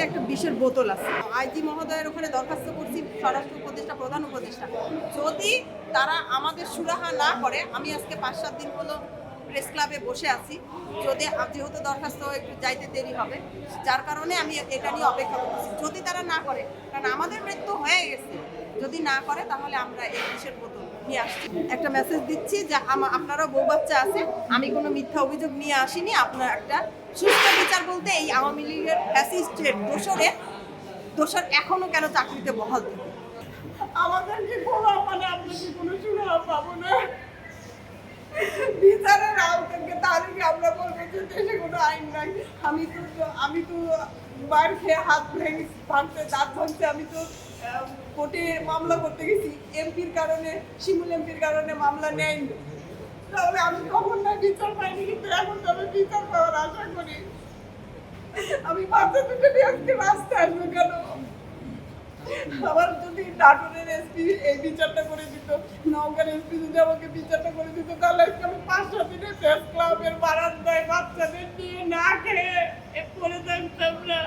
যে একটা বিষের বোতল আছে। আইজি মহোদয়ের ওখানে দরখাস্ত করছি, স্বরাষ্ট্র উপদেষ্টা, প্রধান উপদেষ্টা। যদি তারা আমাদের সুরাহা না করে, আমি আজকে পাঁচ সাত দিন হলো প্রেস ক্লাবে বসে আছি। যদি যেহেতু দরখাস্ত একটু যাইতে দেরি হবে, যার কারণে আমি এটা নিয়ে অপেক্ষা করছি যদি তারা না করে, কারণ আমাদের মৃত্যু হয়ে গেছে, যদি না করে তাহলে আমরা এই বিষের বোতল নিয়ে আসছি। একটা মেসেজ দিচ্ছি যে আমার আপনারা বউ বাচ্চা আছে, আমি কোনো মিথ্যা অভিযোগ নিয়ে আসিনি। আপনার একটা সুস্থ বিচার বলতে এই আওয়ামী লীগের ফ্যাসিস্টের দোষরে দোষর এখনও কেন চাকরিতে বহাল আমাদের কি কোনো মানে আমরা কি কোনো সুরাহা পাবো না বিচারের আওতাকে তারিখে আমরা বলব যে দেশে কোনো আইন নাই। আমি তো আমি তো মার খেয়ে হাত ভেঙে ভাঙতে দাঁত ভাঙতে। আমি তো কোর্টে মামলা করতে গেছি। এমপির কারণে, শিমুল এমপির কারণে মামলা নেয়নি। তাহলে আমি কখন না বিচার পাইনি, কিন্তু এখন তো আমি বিচার পাওয়ার আশা করি। আমি বাচ্চা দুটো নিয়ে আজকে রাস্তায় আসব কেন? আবার যদি নাটোরের এসপি এই বিচারটা করে দিত, নওগাঁর এসপি যদি আমাকে বিচারটা করে দিত, তাহলে আজকে আমি পাঁচ সাত দিনে